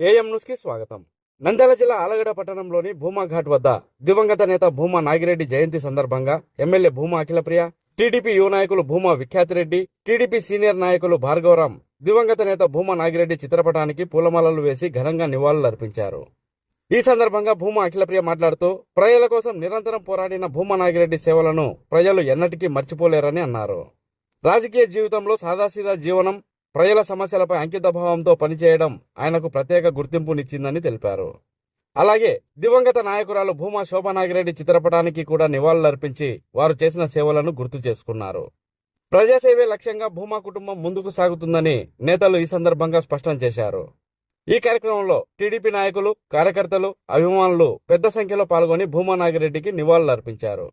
AM న్యూస్కి స్వాగతం. నంద్యాల జిల్లా ఆలగడ పట్టణంలోని భూమా ఘాట్ వద్ద దివంగత నేత భూమా నాగిరెడ్డి జయంతి సందర్భంగా ఎమ్మెల్యే భూమా అఖిలప్రియ టీడీపీ యువ నాయకులు భూమా విఖ్యాతిరెడ్డి టీడీపీ సీనియర్ నాయకులు భార్గవరాం దివంగత నేత భూమా నాగిరెడ్డి చిత్రపటానికి పూలమాలలు వేసి ఘనంగా నివాళులర్పించారు ఈ సందర్భంగా భూమా అఖిలప్రియ మాట్లాడుతూ ప్రజల కోసం నిరంతరం పోరాడిన భూమా నాగిరెడ్డి సేవలను ప్రజలు ఎన్నటికీ మర్చిపోలేరని అన్నారు. రాజకీయ జీవితంలో సాదాసీదా జీవనం ప్రజల సమస్యలపై అంకితభావంతో పనిచేయడం ఆయనకు ప్రత్యేక గుర్తింపునిచ్చిందని తెలిపారు. అలాగే దివంగత నాయకురాలు భూమా శోభానాగిరెడ్డి చిత్రపటానికి కూడా నివాళులర్పించి వారు చేసిన సేవలను గుర్తు చేసుకున్నారు. ప్రజాసేవే లక్ష్యంగా భూమా కుటుంబం ముందుకు సాగుతుందని నేతలు ఈ సందర్భంగా స్పష్టం చేశారు. ఈ కార్యక్రమంలో టీడీపీ నాయకులు కార్యకర్తలు అభిమానులు పెద్ద సంఖ్యలో పాల్గొని భూమా నాగిరెడ్డికి నివాళులర్పించారు.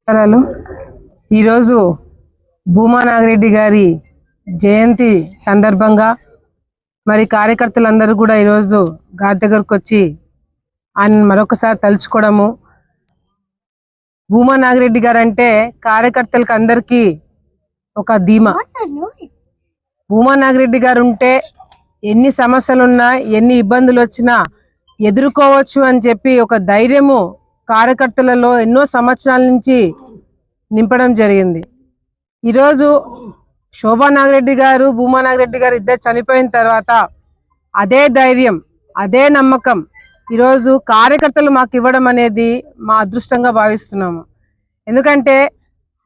నమస్కారాలు ఈరోజు భూమా నాగిరెడ్డి గారి జయంతి సందర్భంగా మరి కార్యకర్తలందరూ కూడా ఈరోజు గారి దగ్గరకు వచ్చి ఆయన మరొకసారి తలుచుకోవడము. భూమా నాగిరెడ్డి గారు అంటే కార్యకర్తలకు అందరికీ ఒక ధీమా. భూమా నాగిరెడ్డి గారు ఉంటే ఎన్ని సమస్యలున్నా ఎన్ని ఇబ్బందులు వచ్చినా ఎదుర్కోవచ్చు అని చెప్పి ఒక ధైర్యము కార్యకర్తలలో ఎన్నో సంవత్సరాల నుంచి నింపడం జరిగింది. ఈరోజు శోభా నాగిరెడ్డి గారు భూమా నాగిరెడ్డి గారు ఇద్దరు చనిపోయిన తర్వాత అదే ధైర్యం అదే నమ్మకం ఈరోజు కార్యకర్తలు మాకు ఇవ్వడం అనేది మా అదృష్టంగా భావిస్తున్నాము. ఎందుకంటే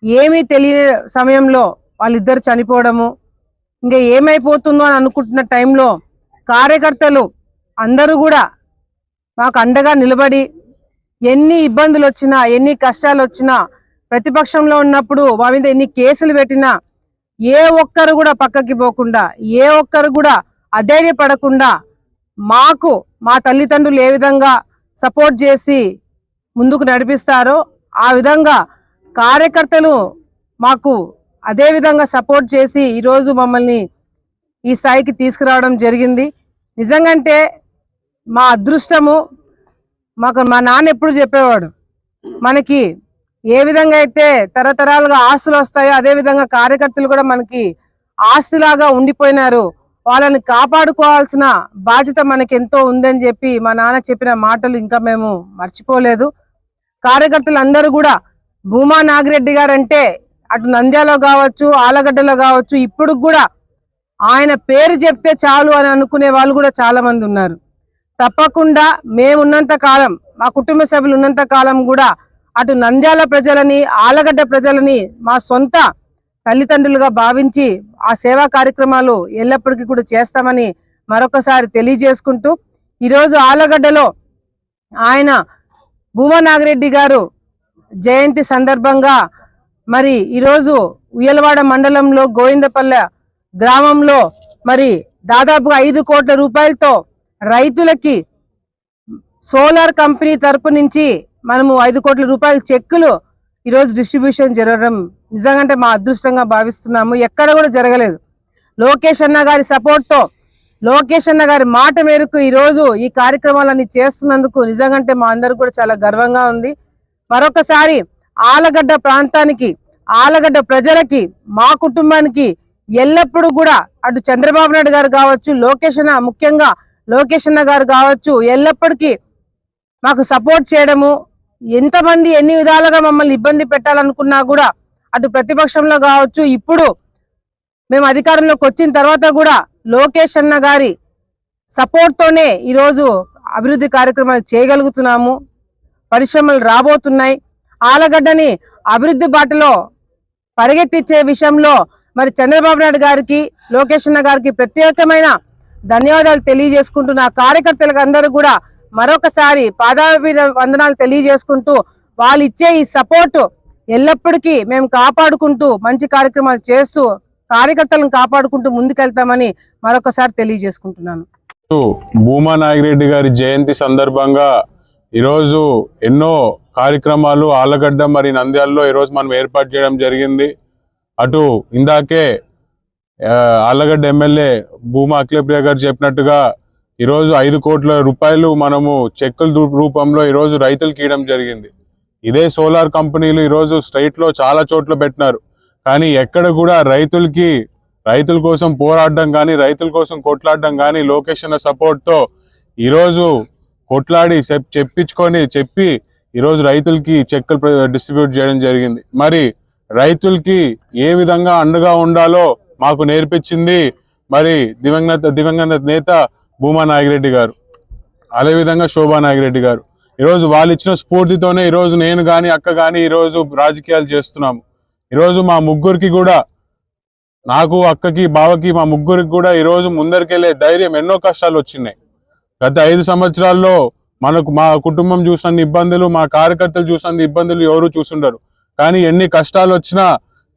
ఏమీ తెలియని సమయంలో వాళ్ళిద్దరు చనిపోవడము ఇంకా ఏమైపోతుందో అని అనుకుంటున్న టైంలో కార్యకర్తలు అందరూ కూడా మాకు అండగా నిలబడి ఎన్ని ఇబ్బందులు వచ్చినా ఎన్ని కష్టాలు వచ్చినా ప్రతిపక్షంలో ఉన్నప్పుడు మా మీద ఎన్ని కేసులు పెట్టినా ఏ ఒక్కరు కూడా పక్కకి పోకుండా ఏ ఒక్కరు కూడా అధైర్యపడకుండా మాకు మా తల్లిదండ్రులు ఏ విధంగా సపోర్ట్ చేసి ముందుకు నడిపిస్తారో ఆ విధంగా కార్యకర్తలు మాకు అదే విధంగా సపోర్ట్ చేసి ఈరోజు మమ్మల్ని ఈ స్థాయికి తీసుకురావడం జరిగింది. నిజంగంటే మా అదృష్టము మాకు మా నాన్న ఎప్పుడు చెప్పేవాడు మనకి ఏ విధంగా అయితే తరతరాలుగా ఆస్తులు వస్తాయో అదే విధంగా కార్యకర్తలు కూడా మనకి ఆస్తిలాగా ఉండిపోయినారు. వాళ్ళని కాపాడుకోవాల్సిన బాధ్యత మనకెంతో ఉందని చెప్పి మా నాన్న చెప్పిన మాటలు ఇంకా మేము మర్చిపోలేదు. కార్యకర్తలందరూ కూడా భూమా నాగిరెడ్డి గారంటే అటు నంద్యాలో కావచ్చు ఆలగడ్డలో కావచ్చు ఇప్పుడు కూడా ఆయన పేరు చెప్తే చాలు అని అనుకునే వాళ్ళు కూడా చాలా మంది ఉన్నారు. తప్పకుండా మేమున్నంత కాలం మా కుటుంబ సభ్యులు ఉన్నంత కాలం కూడా అటు నంద్యాల ప్రజలని ఆలగడ్డ ప్రజలని మా సొంత తల్లిదండ్రులుగా భావించి ఆ సేవా కార్యక్రమాలు ఎల్లప్పటికీ కూడా చేస్తామని మరొకసారి తెలియజేసుకుంటూ ఈరోజు ఆలగడ్డలో ఆయన భూమా నాగిరెడ్డి గారు జయంతి సందర్భంగా మరి ఈరోజు ఉయ్యలవాడ మండలంలో గోవిందపల్లె గ్రామంలో మరి దాదాపుగా ఐదు కోట్ల రూపాయలతో రైతులకి సోలార్ కంపెనీ తరపు నుంచి మనము ఐదు కోట్ల రూపాయల చెక్కులు ఈరోజు డిస్ట్రిబ్యూషన్ జరగడం నిజంగా మా అదృష్టంగా భావిస్తున్నాము. ఎక్కడ కూడా జరగలేదు. లోకేష్ అన్న గారి సపోర్ట్తో లోకేష్ అన్న గారి మాట మేరకు ఈరోజు ఈ కార్యక్రమాలన్నీ చేస్తున్నందుకు నిజంగా మా అందరికి కూడా చాలా గర్వంగా ఉంది. మరొకసారి ఆలగడ్డ ప్రాంతానికి ఆలగడ్డ ప్రజలకి మా కుటుంబానికి ఎల్లప్పుడూ కూడా అటు చంద్రబాబు నాయుడు గారు కావచ్చు లోకేష్ అన్న ముఖ్యంగా లోకేష్ అన్న గారు కావచ్చు ఎల్లప్పటికీ మాకు సపోర్ట్ చేయడము ఎంతమంది ఎన్ని విధాలుగా మమ్మల్ని ఇబ్బంది పెట్టాలనుకున్నా కూడా అటు ప్రతిపక్షంలో కావచ్చు. ఇప్పుడు మేము అధికారంలోకి వచ్చిన తర్వాత కూడా లోకేష్ అన్న గారి సపోర్ట్తోనే ఈరోజు అభివృద్ధి కార్యక్రమాలు చేయగలుగుతున్నాము. పరిశ్రమలు రాబోతున్నాయి. ఆలగడ్డని అభివృద్ధి బాటలో పరిగెత్తించే విషయంలో మరి చంద్రబాబు నాయుడు గారికి లోకేష్ అన్న గారికి ప్రత్యేకమైన ధన్యవాదాలు తెలియజేసుకుంటూ నా కార్యకర్తలకు అందరూ కూడా మరొకసారి పాదాభి వందనాలు తెలియజేసుకుంటూ వాళ్ళు ఇచ్చే ఈ సపోర్ట్ ఎల్లప్పటికీ మేము కాపాడుకుంటూ మంచి కార్యక్రమాలు చేస్తూ కార్యకర్తలను కాపాడుకుంటూ ముందుకెళ్తామని మరొకసారి తెలియజేసుకుంటున్నాను. భూమా నాగిరెడ్డి గారి జయంతి సందర్భంగా ఈరోజు ఎన్నో కార్యక్రమాలు ఆలగడ్డ మరి నంద్యాలలో ఈరోజు మనం ఏర్పాటు చేయడం జరిగింది. అటు ఇందాకే ఆలగడ్డ ఎమ్మెల్యే భూమా అఖిలప్రియ గారు చెప్పినట్టుగా ఈరోజు ఐదు కోట్ల రూపాయలు మనము చెక్కుల రూ- రూపంలో ఈరోజు రైతులకు ఇవ్వడం జరిగింది. ఇదే సోలార్ కంపెనీలు ఈరోజు స్టేట్లో చాలా చోట్ల పెట్టినారు. కానీ ఎక్కడ కూడా రైతులకి రైతుల కోసం పోరాడడం కానీ రైతుల కోసం కొట్లాడడం కానీ లోకేష్ అన్న సపోర్ట్తో ఈరోజు కొట్లాడి చెప్పించుకొని చెప్పి ఈరోజు రైతులకి చెక్కులు డిస్ట్రిబ్యూట్ చేయడం జరిగింది. మరి రైతులకి ఏ విధంగా అండగా ఉండాలో మాకు నేర్పించింది మరి దివంగత దివంగత నేత భూమా నాగిరెడ్డి గారు. అదేవిధంగా శోభా నాగిరెడ్డి గారు. ఈరోజు వాళ్ళు ఇచ్చిన స్ఫూర్తితోనే ఈరోజు నేను కానీ అక్క కానీ ఈరోజు రాజకీయాలు చేస్తున్నాము. ఈరోజు మా ముగ్గురికి కూడా నాకు అక్కకి బావకి మా ముగ్గురికి కూడా ఈరోజు ముందరికెళ్ళే ధైర్యం ఎన్నో కష్టాలు వచ్చినాయి. గత ఐదు సంవత్సరాల్లో మనకు మా కుటుంబం చూసిన ఇబ్బందులు మా కార్యకర్తలు చూసిన ఇబ్బందులు ఎవరు చూసుండరు. కానీ ఎన్ని కష్టాలు వచ్చినా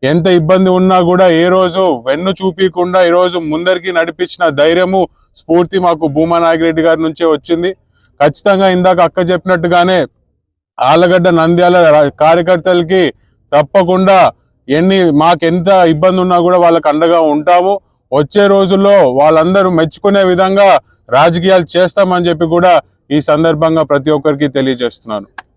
ఎంత ఇబ్బంది ఉన్నా కూడా ఏ రోజు వెన్ను చూపించకుండా ఈరోజు ముందరికి నడిపించిన ధైర్యము స్ఫూర్తి మాకు భూమా నాగిరెడ్డి గారి నుంచే వచ్చింది. ఖచ్చితంగా ఇందాక అక్క చెప్పినట్టుగానే ఆలగడ్డ నంద్యాల కార్యకర్తలకి తప్పకుండా ఎన్ని మాకెంత ఇబ్బంది ఉన్నా కూడా వాళ్ళకి అండగా ఉంటాము. వచ్చే రోజుల్లో వాళ్ళందరూ మెచ్చుకునే విధంగా రాజకీయాలు చేస్తామని చెప్పి కూడా ఈ సందర్భంగా ప్రతి ఒక్కరికి తెలియజేస్తున్నాను.